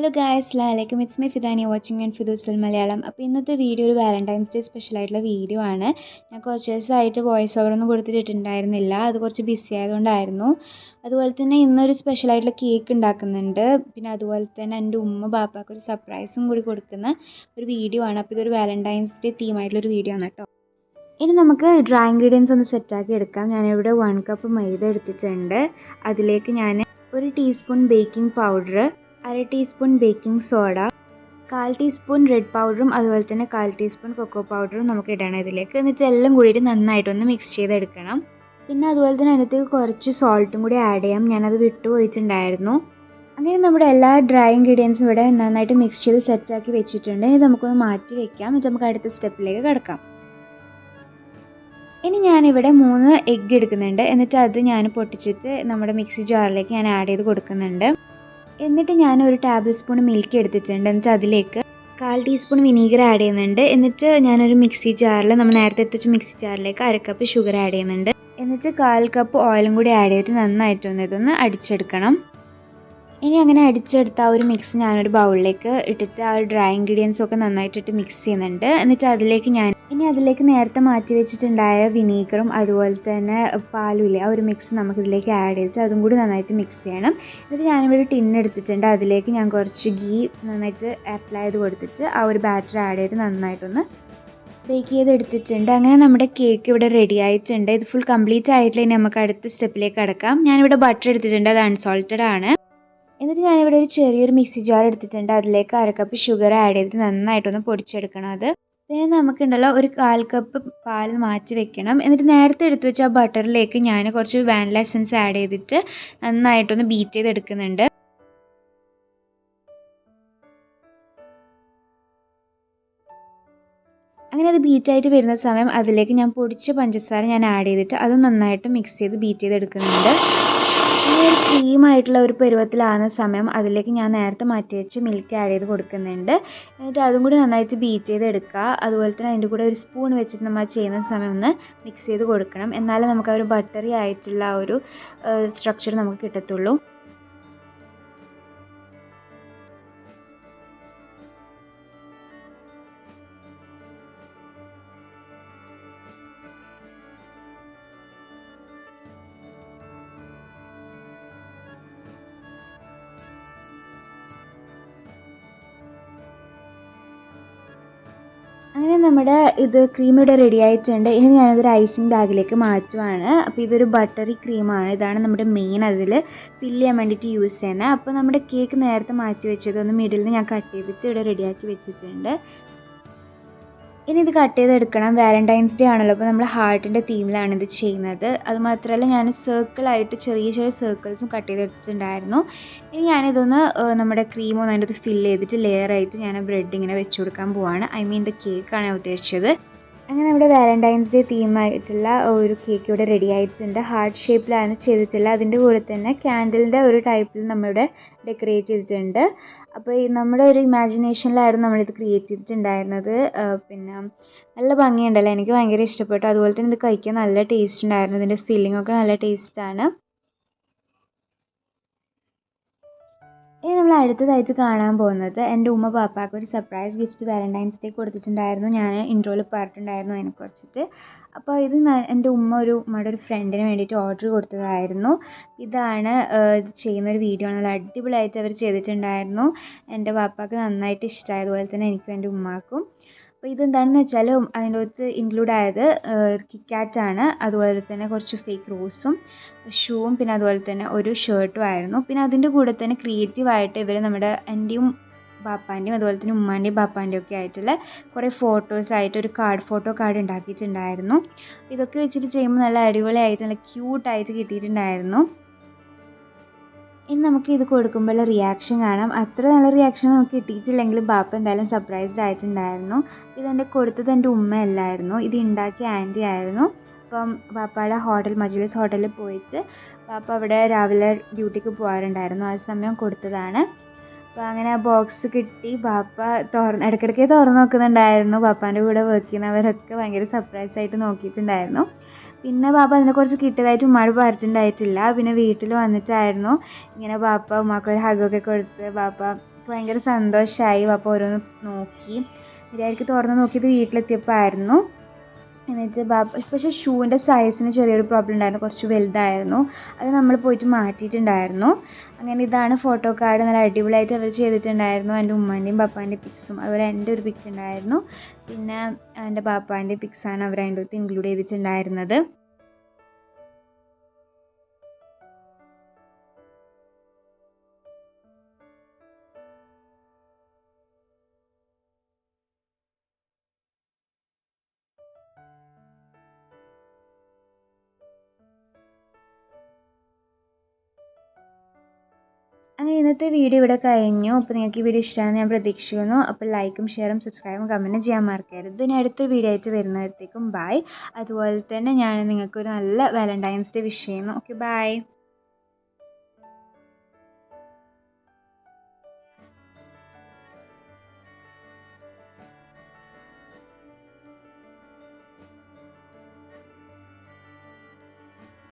Hello guys അലൈക്കും it's my ഫിദാനി watching and ഫിദൂസുൽ മലയാളം അപ്പോൾ ഇന്നത്തെ വീഡിയോ ഒരു വാലന്റൈൻസ് ഡേ സ്പെഷ്യൽ ആയിട്ടുള്ള വീഡിയോ ആണ്. ഞാൻ കുറച്ച് ദിവസമായിട്ട് വോയിസ് ഒന്നും കൊടുത്തിട്ടുണ്ടായിരുന്നില്ല അത് കുറച്ച് ബിസി ആയതുകൊണ്ടായിരുന്നു. അതുപോലെ തന്നെ ഇന്നൊരു സ്പെഷ്യൽ ആയിട്ടുള്ള കേക്ക് ഉണ്ടാക്കുന്നുണ്ട്. പിന്നെ അതുപോലെ തന്നെ എന്റെ ഉമ്മ ബാപ്പാക്ക് ഒരു സർപ്രൈസും കൂടി കൊടുക്കുന്ന ഒരു വീഡിയോ ആണ്. അപ്പോൾ ഇതൊരു വാലന്റൈൻസ് ഡേ തീമായിട്ടുള്ള ഒരു വീഡിയോ ആണ് കേട്ടോ. ഇനി നമുക്ക് ഡ്രൈ ഇൻഗ്രീഡിയൻസ് ഒന്ന് സെറ്റാക്കി എടുക്കാം. ഞാനിവിടെ വൺ കപ്പ് മൈദ എടുത്തിട്ടുണ്ട്. അതിലേക്ക് ഞാൻ ഒരു ടീസ്പൂൺ ബേക്കിംഗ് പൗഡർ അര ടീസ്പൂൺ ബേക്കിംഗ് സോഡ കാൽ ടീസ്പൂൺ റെഡ് പൗഡറും അതുപോലെ തന്നെ കാൽ ടീസ്പൂൺ കൊക്കോ പൗഡറും നമുക്ക് ഇടണം ഇതിലേക്ക്. എന്നിട്ട് എല്ലാം കൂടിയിട്ട് നന്നായിട്ടൊന്ന് മിക്സ് ചെയ്തെടുക്കണം. പിന്നെ അതുപോലെ തന്നെ അതിനകത്തേക്ക് കുറച്ച് സോൾട്ടും കൂടി ആഡ് ചെയ്യാം. ഞാനത് വിട്ടുപോയിട്ടുണ്ടായിരുന്നു അങ്ങനെ നമ്മുടെ എല്ലാ ഡ്രൈ ഇൻഗ്രീഡിയൻസും ഇവിടെ നന്നായിട്ട് മിക്സ് ചെയ്ത് സെറ്റാക്കി വെച്ചിട്ടുണ്ട്. ഇനി നമുക്കൊന്ന് മാറ്റി വെക്കാം. എന്നിട്ട് നമുക്ക് അടുത്ത സ്റ്റെപ്പിലേക്ക് കിടക്കാം. ഇനി ഞാനിവിടെ മൂന്ന് എഗ്ഗ് എടുക്കുന്നുണ്ട്. എന്നിട്ട് അത് ഞാൻ പൊട്ടിച്ചിട്ട് നമ്മുടെ മിക്സി ജാറിലേക്ക് ഞാൻ ആഡ് ചെയ്ത് കൊടുക്കുന്നുണ്ട്. എന്നിട്ട് ഞാൻ ഒരു ടേബിൾ സ്പൂൺ മിൽക്ക് എടുത്തിട്ടുണ്ട്. എന്നിട്ട് അതിലേക്ക് കാൽ ടീസ്പൂൺ വിനീഗർ ആഡ് ചെയ്യുന്നുണ്ട്. എന്നിട്ട് ഞാനൊരു മിക്സി ജാറിൽ നമ്മൾ നേരത്തെ എടുത്ത മിക്സി ജാറിലേക്ക് അര കപ്പ് ഷുഗർ ആഡ് ചെയ്യുന്നുണ്ട്. എന്നിട്ട് കാൽ കപ്പ് ഓയിലും കൂടി ആഡ് ചെയ്തിട്ട് നന്നായിട്ടൊന്ന് ഇതൊന്ന് അടിച്ചെടുക്കണം. ഇനി അങ്ങനെ അടിച്ചെടുത്ത ആ ഒരു മിക്സ് ഞാനൊരു ബൗളിലേക്ക് ഇട്ടിട്ട് ആ ഒരു ഡ്രൈ ഇൻഗ്രീഡിയൻസ് ഒക്കെ നന്നായിട്ടിട്ട് മിക്സ് ചെയ്യുന്നുണ്ട്. എന്നിട്ട് അതിലേക്ക് ഞാൻ ഇനി അതിലേക്ക് നേരത്തെ മാറ്റി വെച്ചിട്ടുണ്ടായ വിനീഗറും അതുപോലെ തന്നെ പാലും ഇല്ലേ ആ ഒരു മിക്സ് നമുക്ക് ഇതിലേക്ക് ആഡ് ചെയ്തിട്ട് അതും കൂടി നന്നായിട്ട് മിക്സ് ചെയ്യണം. എന്നിട്ട് ഞാനിവിടെ ടിൻ എടുത്തിട്ടുണ്ട്. അതിലേക്ക് ഞാൻ കുറച്ച് ഗീ നന്നായിട്ട് അപ്ലൈ ചെയ്ത് കൊടുത്തിട്ട് ആ ഒരു ബാറ്റർ ആഡ് ചെയ്ത് നന്നായിട്ടൊന്ന് ബേക്ക് ചെയ്ത് എടുത്തിട്ടുണ്ട്. അങ്ങനെ നമ്മുടെ കേക്ക് ഇവിടെ റെഡി ആയിട്ടുണ്ട്. ഇത് ഫുൾ കംപ്ലീറ്റ് ആയിട്ടില്ല. ഇനി നമുക്ക് അടുത്ത സ്റ്റെപ്പിലേക്ക് കടക്കാം. ഞാനിവിടെ ബട്ടർ എടുത്തിട്ടുണ്ട്. അത് അൺസോൾട്ടഡ് ആണ്. എന്നിട്ട് ഞാനിവിടെ ഒരു ചെറിയൊരു മിക്സി ജാർ എടുത്തിട്ടുണ്ട്. അതിലേക്ക് അര കപ്പ് ഷുഗർ ആഡ് ചെയ്തിട്ട് നന്നായിട്ടൊന്ന് പൊടിച്ചെടുക്കണം അത്. പിന്നെ നമുക്കുണ്ടല്ലോ ഒരു കാൽ കപ്പ് പാൽ മാറ്റി വെക്കണം. എന്നിട്ട് നേരത്തെ എടുത്തു വെച്ച ആ ബട്ടറിലേക്ക് ഞാൻ കുറച്ച് വാനില എസൻസ് ആഡ് ചെയ്തിട്ട് നന്നായിട്ടൊന്ന് ബീറ്റ് ചെയ്തെടുക്കുന്നുണ്ട്. അങ്ങനെ അത് ബീറ്റായിട്ട് വരുന്ന സമയം അതിലേക്ക് ഞാൻ പൊടിച്ച പഞ്ചസാര ഞാൻ ആഡ് ചെയ്തിട്ട് അത് നന്നായിട്ട് മിക്സ് ചെയ്ത് ബീറ്റ് ചെയ്തെടുക്കുന്നുണ്ട്. ഒരു ക്രീം ആയിട്ടുള്ള ഒരു പരുവത്തിലാകുന്ന സമയം അതിലേക്ക് ഞാൻ നേരത്തെ മാറ്റി വെച്ച് മിൽക്ക് ആഡ് ചെയ്ത് കൊടുക്കുന്നുണ്ട്. എന്നിട്ട് അതും കൂടി നന്നായിട്ട് ബീറ്റ് ചെയ്ത് എടുക്കുക അതുപോലെ തന്നെ അതിന്റെ കൂടെ ഒരു സ്പൂൺ വെച്ചിട്ട് നമ്മൾ ചെയ്യുന്ന സമയം ഒന്ന് മിക്സ് ചെയ്ത് കൊടുക്കണം. എന്നാലേ നമുക്ക് ആ ഒരു ബട്ടറി ആയിട്ടുള്ള ഒരു സ്ട്രക്ചർ നമുക്ക് കിട്ടത്തുള്ളൂ. അങ്ങനെ നമ്മുടെ ഇത് ക്രീം ഇവിടെ റെഡി ആയിട്ടുണ്ട്. ഇനി ഞാനതൊരു ഐസിങ് ബാഗിലേക്ക് മാറ്റുവാണ്. അപ്പോൾ ഇതൊരു ബട്ടറി ക്രീമാണ് ഇതാണ് നമ്മുടെ മെയിൻ അതിൽ ഫില്ല് ചെയ്യാൻ വേണ്ടിയിട്ട് യൂസ് ചെയ്യുന്നത്. അപ്പോൾ നമ്മുടെ കേക്ക് നേരത്തെ മാറ്റി വെച്ചത് ഒന്ന് മിഡിൽ നിന്ന് ഞാൻ കട്ട് ചെയ്തിട്ട് ഇവിടെ റെഡിയാക്കി വെച്ചിട്ടുണ്ട്. ഇനി ഇത് കട്ട് ചെയ്തെടുക്കണം വാലന്റൈൻസ് ഡേ ആണല്ലോ അപ്പോൾ നമ്മൾ ഹാർട്ടിന്റെ തീമിലാണ് ഇത് ചെയ്യുന്നത്. അതുമാത്രമല്ല ഞാൻ സർക്കിളായിട്ട് ചെറിയ ചെറിയ സർക്കിൾസും കട്ട് ചെയ്തെടുത്തിട്ടുണ്ടായിരുന്നു ഇനി ഞാനിതൊന്ന് നമ്മുടെ ക്രീം ഒന്ന് അതിന്റെ അകത്ത് ഫില്ല് ചെയ്തിട്ട് ലെയർ ആയിട്ട് ഞാൻ ബ്രെഡ് ഇങ്ങനെ വെച്ച് കൊടുക്കാൻ പോവാണ്. ഐ മീൻ ദ കേക്കാണ് ഞാൻ ഉദ്ദേശിച്ചത്. അങ്ങനെ നമ്മുടെ വാലന്റൈൻസ് ഡേ തീമായിട്ടുള്ള ഒരു കേക്ക് ഇവിടെ റെഡി ആയിട്ടുണ്ട്. ഹാർട്ട് ഷേപ്പിലാണ് ചെയ്തിട്ടുള്ളത് അതിന്റെ കൂടെ തന്നെ ക്യാൻഡിലിന്റെ ഒരു ടൈപ്പിൽ നമ്മളിവിടെ ഡെക്കറേറ്റ് ചെയ്തിട്ടുണ്ട്. അപ്പോൾ ഈ നമ്മുടെ ഒരു ഇമാജിനേഷനിലായിരുന്നു നമ്മളിത് ക്രിയേറ്റ് ചെയ്തിട്ടുണ്ടായിരുന്നത്. പിന്നെ നല്ല ഭംഗിയുണ്ടല്ലോ. എനിക്ക് ഭയങ്കര ഇഷ്ടപ്പെട്ടു. അതുപോലെ തന്നെ ഇത് കഴിക്കാൻ നല്ല ടേസ്റ്റ് ഉണ്ടായിരുന്നു. ഇതിന്റെ ഫില്ലിംഗ് ഒക്കെ നല്ല ടേസ്റ്റാണ് ഇനി നമ്മൾ അടുത്തതായിട്ട് കാണാൻ പോകുന്നത് എന്റെ ഉമ്മ പാപ്പാക്ക് ഒരു സർപ്രൈസ് ഗിഫ്റ്റ് വാലന്റൈൻസ് ഡേ കൊടുത്തിട്ടുണ്ടായിരുന്നു. ഞാൻ ഇൻട്രോയിൽ പറഞ്ഞിട്ടുണ്ടായിരുന്നു അതിനെക്കുറിച്ചിട്ട് അപ്പോൾ ഇത് എന്റെ ഉമ്മ ഒരു ഉമ്മയുടെ ഒരു ഫ്രണ്ടിന് വേണ്ടിയിട്ട് ഓർഡർ കൊടുത്തതായിരുന്നു. ഇതാണ് ഇത് ചെയ്യുന്ന ഒരു വീഡിയോ ആണ്. നല്ല അടിപൊളിയായിട്ട് അവർ ചെയ്തിട്ടുണ്ടായിരുന്നു. എന്റെ പാപ്പാക്ക് നന്നായിട്ട് ഇഷ്ടമായതുപോലെ തന്നെ എനിക്കും എന്റെ ഉമ്മാക്കും. അപ്പോൾ ഇതെന്താണെന്ന് വെച്ചാൽ അതിന്റെ അകത്ത് ഇൻക്ലൂഡ് ആയത് കിക്കാറ്റാണ് അതുപോലെ തന്നെ കുറച്ച് ഫേക്ക് റോസും ഷൂവും പിന്നെ അതുപോലെ തന്നെ ഒരു ഷർട്ടും ആയിരുന്നു. പിന്നെ അതിന്റെ കൂടെ തന്നെ ക്രിയേറ്റീവായിട്ട് ഇവർ നമ്മുടെ എന്റെയും ബാപ്പാന്റെയും അതുപോലെ തന്നെ ഉമ്മാന്റെയും ബാപ്പാന്റെയും ഒക്കെ ആയിട്ടുള്ള കുറേ ഫോട്ടോസായിട്ട് ഒരു കാർഡ് ഫോട്ടോ കാർഡ് ഉണ്ടാക്കിയിട്ടുണ്ടായിരുന്നു. ഇതൊക്കെ വെച്ചിട്ട് ചെയ്യുമ്പോൾ നല്ല അടിപൊളിയായിട്ട് നല്ല ക്യൂട്ടായിട്ട് കിട്ടിയിട്ടുണ്ടായിരുന്നു. ഇനി നമുക്ക് ഇത് കൊടുക്കുമ്പോഴുള്ള റിയാക്ഷൻ കാണാം. അത്ര നല്ല റിയാക്ഷൻ നമുക്ക് കിട്ടിയിട്ടില്ലെങ്കിലും ബാപ്പ എന്തായാലും സർപ്രൈസ്ഡ് ആയിട്ടുണ്ടായിരുന്നു. ഇതെന്റെ കൊടുത്തത് എന്റെ ഉമ്മയല്ലായിരുന്നു. ഇത് ഉണ്ടാക്കിയ ആന്റി ആയിരുന്നു. അപ്പം പാപ്പയുടെ ഹോട്ടൽ മജ്ലിസ് ഹോട്ടലിൽ പോയിട്ട് പാപ്പ അവിടെ രാവിലെ ഡ്യൂട്ടിക്ക് പോകാറുണ്ടായിരുന്നു ആ സമയം കൊടുത്തതാണ്. അപ്പോൾ അങ്ങനെ ബോക്സ് കിട്ടി. പാപ്പ തുറന്ന് ഇടയ്ക്കിടയ്ക്ക് തുറന്ന് നോക്കുന്നുണ്ടായിരുന്നു. പാപ്പാന്റെ കൂടെ വർക്ക് ചെയ്യുന്നവരൊക്കെ ഭയങ്കര സർപ്രൈസ് ആയിട്ട് നോക്കിയിട്ടുണ്ടായിരുന്നു. പിന്നെ പാപ്പ അതിനെക്കുറിച്ച് കിട്ടിയതായിട്ട് ഉമ്മാട് പറഞ്ഞിട്ടുണ്ടായിട്ടില്ല. പിന്നെ വീട്ടിൽ വന്നിട്ടായിരുന്നു. ഇങ്ങനെ പാപ്പ ഉമ്മാക്കൊരു ഹഗൊക്കെ കൊടുത്ത് പാപ്പ ഭയങ്കര സന്തോഷമായി പാപ്പ ഓരോന്ന് നോക്കി. മര്യാദയ്ക്ക് തുറന്ന് നോക്കിയത് വീട്ടിലെത്തിയപ്പോൾ ആയിരുന്നു എന്നിട്ട് ബാബ പക്ഷേ ഷൂവിന്റെ സൈസിന് ചെറിയൊരു പ്രോബ്ലം ഉണ്ടായിരുന്നു. കുറച്ച് വലുതായിരുന്നു. അത് നമ്മൾ പോയിട്ട് മാറ്റിയിട്ടുണ്ടായിരുന്നു. അങ്ങനെ ഇതാണ് ഫോട്ടോ കാർഡ് നല്ല അടിപൊളിയായിട്ട് അവർ ചെയ്തിട്ടുണ്ടായിരുന്നു. എന്റെ ഉമ്മാന്റെയും പാപ്പാന്റെയും പിക്സും അതുപോലെ എന്റെ ഒരു പിക്സ് ഉണ്ടായിരുന്നു. പിന്നെ എന്റെ പാപ്പാന്റെ പിക്സാണ് അവർ അതിന്റെ അകത്ത് ഇൻക്ലൂഡ് ചെയ്തിട്ടുണ്ടായിരുന്നത്. അങ്ങനെ ഇന്നത്തെ വീഡിയോ ഇവിടെ കഴിഞ്ഞു. അപ്പോൾ നിങ്ങൾക്ക് ഈ വീഡിയോ ഇഷ്ടമാണെന്ന് ഞാൻ പ്രതീക്ഷിക്കുന്നു. അപ്പോൾ ലൈക്കും ഷെയറും സബ്സ്ക്രൈബും കമന്റും ചെയ്യാൻ മറക്കരുത്. ഇനി അടുത്ത വീഡിയോ ആയിട്ട് വരുന്നിടത്തേക്കും ബൈ അതുപോലെ തന്നെ ഞാൻ നിങ്ങൾക്കൊരു നല്ല വാലന്റൈൻസ് ഡേ വിഷ് ചെയ്യുന്നു. Okay bye